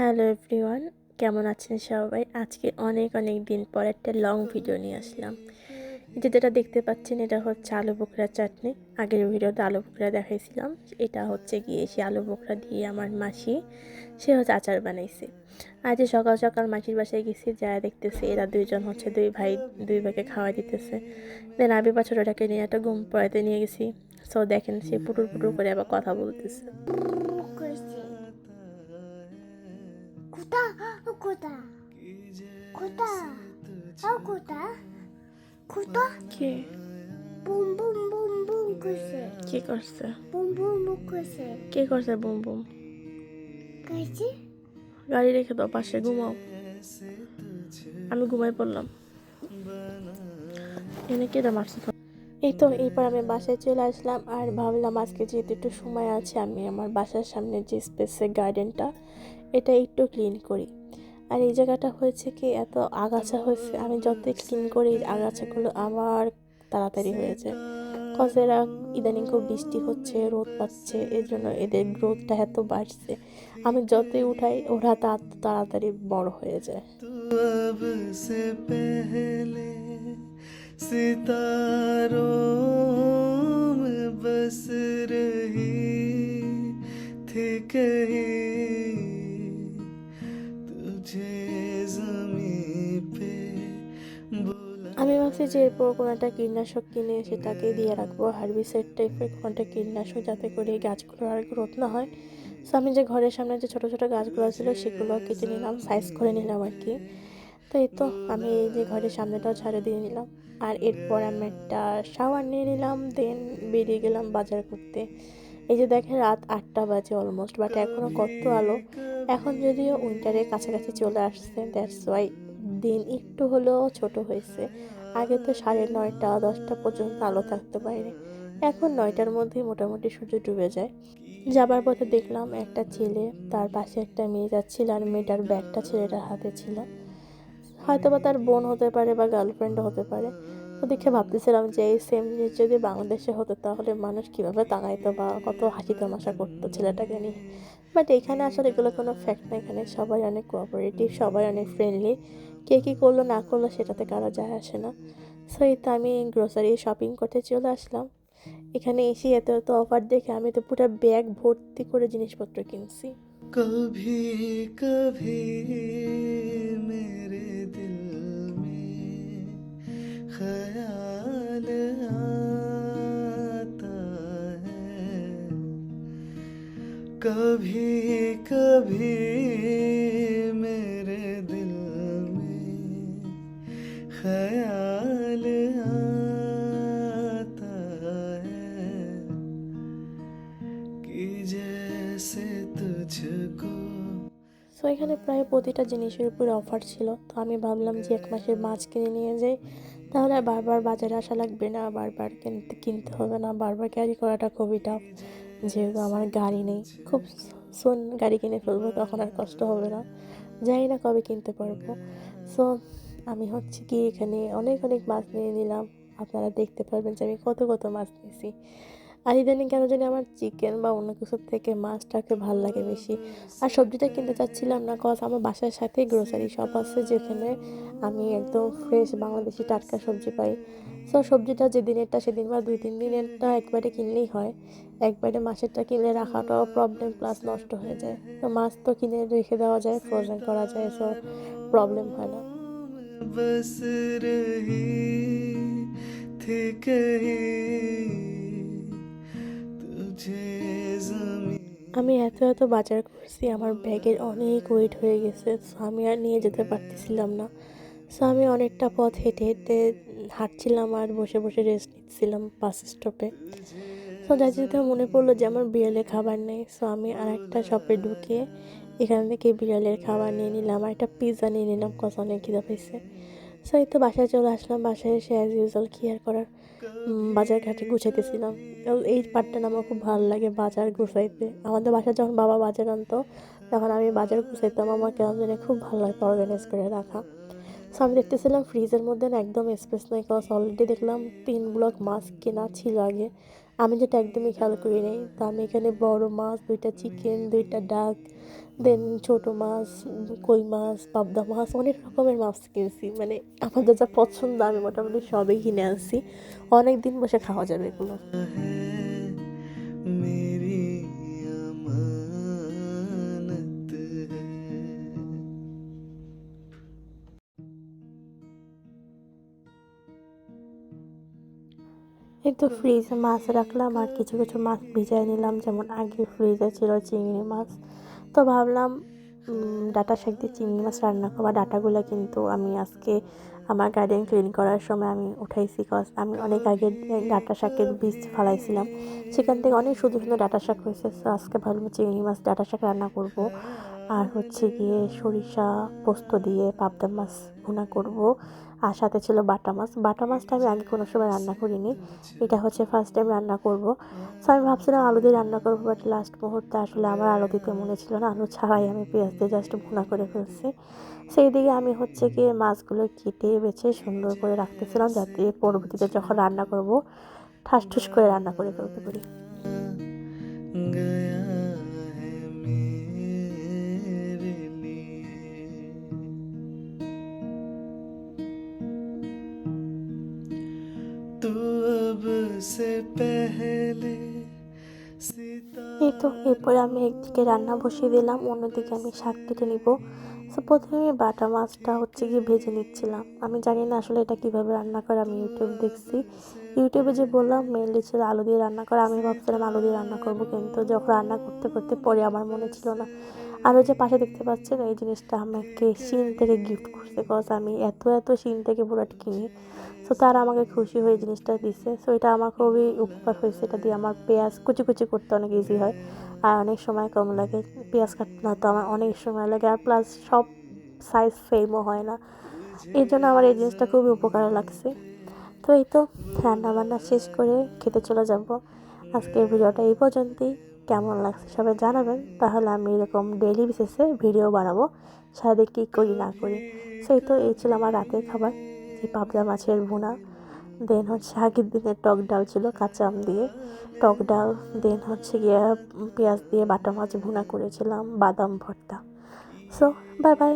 Hello everyone কেমন আছেন সবাই? আজকে অনেক অনেক দিন পর একটা লং ভিডিও নিয়ে আসলাম। যে যেটা দেখতে পাচ্ছেন, এটা হচ্ছে আলু বোখরা চাটনি। আগের ভিডিওতে আলু বোখরা দেখাইছিলাম। এটা হচ্ছে গিয়ে সে আলু বোখরা দিয়ে আমার মাসি, সে হচ্ছে আচার বানাইছে। আজ সকাল সকাল মাসির বাসায় গেছি, যা দেখতেছি, এরা দুইজন হচ্ছে দুই ভাই, দুই ভাইকে খাওয়া দিতেছে। দেন আবি বা ছোটোটাকে নিয়ে একটা ঘুম পড়াতে নিয়ে গেছি। সো দেখেন, সে পুটুর পুটুর করে আবার কথা বলতেছে। কোথা কোথা ও কোথা কোথা কে বুম বুম বুম বুম করছে কে করছে বুম বুম বুম করছে কে করছে বুম বুম করছে গাড়ি রেখে দাও পাশে ঘুমাও। আমি ঘুমাই পড়লাম। এনে কেটে মারছে? এই তো এরপর আমি বাসায় চলে আসলাম আর ভাবলাম আজকে যেহেতু একটু সময় আছে আমি আমার বাসার সামনে যে স্পেসে গার্ডেনটা এটা একটু ক্লিন করি। আর এই জায়গাটা হয়েছে কি, এত আগাছা হয়েছে, আমি যতই ক্লিন করি আগাছাগুলো আবার তাড়াতাড়ি হয়েছে কজ এরা ইদানিং খুব বৃষ্টি হচ্ছে, রোদ পাচ্ছে, এর জন্য এদের গ্রোথটা এত বাড়ছে। আমি যতই উঠাই, ওরা তা তাড়াতাড়ি বড় হয়ে যায়। तू যে এরপর কোনো একটা কীটনাশক কিনে সেটাকে দিয়ে রাখব হার্বিসাইড টাইপের কোনো একটা কীটনাশক যাতে করে এই গাছগুলোর আর গ্রোথ না হয়। সো আমি যে ঘরের সামনে যে ছোটো ছোটো গাছগুলো ছিল সেগুলো কেটে নিলাম সাইজ করে নিলাম আর কি। তো এই তো আমি এই যে ঘরের সামনেটাও ঝাড়ু দিয়ে নিলাম। আর এরপর আমি একটা শাওয়ার নিয়ে নিলাম দেন বেরিয়ে গেলাম বাজার করতে। এই যে দেখেন রাত আটটা বাজে অলমোস্ট বাট এখনও কত আলো। এখন যদিও উইন্টারের কাছাকাছি চলে আসছে দ্যাটস ওয়াই দিন একটু হলেও ছোট হয়েছে। আগে তো সাড়ে নয়টা, দশটা পর্যন্ত আলো থাকতে বাইরে। এখন নয়টার মধ্যেই মোটামুটি সূর্য ডুবে যায়। যাবার পথে দেখলাম একটা ছেলে, তার পাশে একটা মেয়ে যাচ্ছিল আর মেয়েটার ব্যাগটা ছেলেটার হাতে ছিল। হয়তো বা তার বোন হতে পারে বা গার্লফ্রেন্ডও হতে পারে। তো দেখে ভাবতেছিলাম যে এই সেম জিনিস যদি বাংলাদেশে হতো, তাহলে মানুষ কীভাবে তাকাইতো বা কত হাসি তামাশা করতো ছেলেটাকে নিয়ে? বাট এখানে আসলে এগুলো কোনো ফ্যাক্ট না, এখানে সবাই অনেক কোঅপারেটিভ সবাই অনেক ফ্রেন্ডলি কে কী করল, না করল সেটাতে কারও যায় আসে না। সো এই তো আমি গ্রোসারি শপিং করতে চলে আসলাম। এখানে এসে এত এত অফার দেখে আমি তো পুরো ব্যাগ ভর্তি করে জিনিসপত্র কিনছি। কভি কভি মেরে দিল মে খয়াল আতা কভি কভি এখানে প্রায় প্রতিটা জিনিসের উপরে অফার ছিল। তো আমি ভাবলাম যে এক মাসের মাছ কিনে নিয়ে যাই। তাহলে আর বারবার বাজারে আসা লাগবে না, বারবার কিনতে কিনতে হবে না, বারবার ক্যারি করাটা খুবই টাফ যেহেতু আমার গাড়ি নেই। খুব সোন গাড়ি কিনে ফেলব, তখন আর কষ্ট হবে না। জানি না কবে কিনতে পারব। সো আমি হচ্ছে কি এখানে অনেক অনেক মাছ নিয়ে নিলাম। আপনারা দেখতে পারবেন যে আমি কত কত মাছ নিয়েছি। আর ইদানিং কেন জানি আমার চিকেন বা অন্য কিছুর থেকে মাছটাকে ভাল লাগে বেশি আর সবজিটা কিনতে চাচ্ছিলাম না কজ আমার বাসার সাথেই গ্রোসারি শপ আছে যেখানে আমি একদম ফ্রেশ বাংলাদেশি টাটকা সবজি পাই সো সবজিটা যেদিনেরটা সেদিন বা দুই তিন দিনেরটা একবারে কিনলেই হয় একবারে মাসেরটা কিনলে রাখাটাও প্রবলেম প্লাস নষ্ট হয়ে যায় তো মাছ তো কিনে রেখে দেওয়া যায় ফ্রোজেন করা যায় সো প্রবলেম হয় না बस रही थी कहीं तुझे जमीन আমি এত এত বাজার করছি, আমার ব্যাগের অনেক ওয়েট হয়ে গেছে সো আমি আর নিয়ে যেতে পারতেছিলাম না। সো আমি অনেকটা পথ হেঁটে হেঁটে হাঁটছিলাম আর বসে বসে রেস্ট নিচ্ছিলাম বাস স্টপে সো যার যেতে মনে পড়ল যে আমার বিড়ালের খাবার নেই সো আমি আর একটা শপে ঢুকে এখান থেকে বিড়ালের খাবার নিয়ে নিলাম, আর একটা পিৎজা নিয়ে নিলাম কত অনেক খিদা পেয়েছে সো এই তো বাসায় চলে আসলাম, বাসায় এসে অ্যাজ ইউজুয়াল কেয়ার করার বাজার ঘাটে গুছাইতেছিলাম। এই পার্টটা আমার খুব ভালো লাগে বাজার গুছাইতে। আমাদের বাসায় যখন বাবা বাজার আনতো, তখন আমি বাজার গুছাইতাম। আমার কেমন জানি খুব ভালো লাগতো অর্গানাইজ করে রাখা। সো আমি দেখতেছিলাম ফ্রিজের মধ্যে একদম স্পেস নাই কজ অলরেডি দেখলাম তিন ব্লক মাস্ক কেনা ছিল আগে। আমি যেটা একদমই খেয়াল করি নাই। তো আমি এখানে বড় মাছ, দুইটা চিকেন দুইটা ডাক দেন ছোট মাছ, কই মাছ, পাবদা মাছ, অনেক রকমের মাছ কিনছি। মানে আমার যা যা পছন্দ, আমি মোটামুটি সবই কিনে আনছি। অনেক দিন বসে খাওয়া যাবে এগুলো। তো ফ্রিজে মাছ রাখলাম আর কিছু কিছু মাছ ভিজাই নিলাম। যেমন আগে ফ্রিজে ছিল চিংড়ি মাছ। তো ভাবলাম ডাটা শাক দিয়ে চিংড়ি মাছ রান্না করব। ডাটাগুলো কিন্তু আমি আজকে আমার গার্ডেন ক্লিন করার সময় আমি উঠাইছি। কজ আমি অনেক আগে ডাটা শাকের বীজ ফালাইছিলাম। সেখান থেকে অনেক সুন্দর সুন্দর ডাটা শাক হয়েছে। আজকে ভাবলাম চিংড়ি মাছ, ডাটা শাক রান্না করব। আর হচ্ছে গিয়ে সরিষা পোস্ত দিয়ে পাবদা মাছ ভুনা করব। আর সাথে ছিল বাটা মাছ। বাটা মাছটা আমি আগে কোনো সময় রান্না করিনি। এটা হচ্ছে ফার্স্ট টাইম রান্না করব। সো আমি ভাবছিলাম আলু দিয়ে রান্না করব বাট লাস্ট মুহূর্তে আসলে আমার আলু দিতে মনে ছিল না। আলু ছাড়াই আমি পেঁয়াজ দিয়ে জাস্ট ভুনা করে ফেলছি। সেই দিকে আমি হচ্ছে গিয়ে মাছগুলো কেটে বেছে সুন্দর করে রাখতেছিলাম, যাতে পরবর্তীতে যখন রান্না করব ঠাস ঠুস করে রান্না করে ফেলতে পারি। तू अब से पहले এই তো এরপরে আমি একদিকে রান্না বসিয়ে দিলাম অন্যদিকে আমি শাক কেটে নিব সো প্রথমে আমি বাটা মাছটা হচ্ছে গিয়ে ভেজে নিচ্ছিলাম আমি জানি না আসলে এটা কিভাবে রান্না করে আমি ইউটিউব দেখছি ইউটিউবে যে বললাম মেনলি ছিল আলু দিয়ে রান্না করে আমি ভাবছিলাম আলু দিয়ে রান্না করব কিন্তু যখন রান্না করতে করতে পরে আমার মনে ছিল না আর ওই যে পাশে দেখতে পাচ্ছেন, এই জিনিসটা আমাকে শিন থেকে গিফট করছে কজ আমি এত এত শিন থেকে প্রোডাক্ট কিনি। সো তারা আমাকে খুশি হয়ে জিনিসটা দিছে। সো এটা আমার খুবই উপকার হয়েছে, এটা দিয়ে আমার পেঁয়াজ কুচি কুচি করতে অনেক ইজি হয়। আর অনেক সময় কম লাগে। পেঁয়াজ কাটতে তো আমার অনেক সময় লাগে, আর প্লাস সব সাইজ সেমও হয় না। এই জন্য আমার এই জিনিসটা খুবই উপকার লাগছে। তো, এই তো রান্না বান্না শেষ করে খেতে চলে যাব। আজকের ভিডিওটা এই পর্যন্তই। কেমন লাগছে সবাই জানাবেন। তাহলে আমি এরকম ডেলি বেসিসে ভিডিও বানাবো। সারাদিন কী করি, না করি। সেই তো, এই ছিল আমার রাতের খাবার। যে পাবদা মাছের ভুনা। দেন হচ্ছে আগের দিনের টক ডাল ছিল, কাঁচা আম দিয়ে। টক ডাল দেন হচ্ছে গিয়ে পেঁয়াজ দিয়ে বাটা মাছ ভুনা করেছিলাম, বাদাম ভর্তা। So bye bye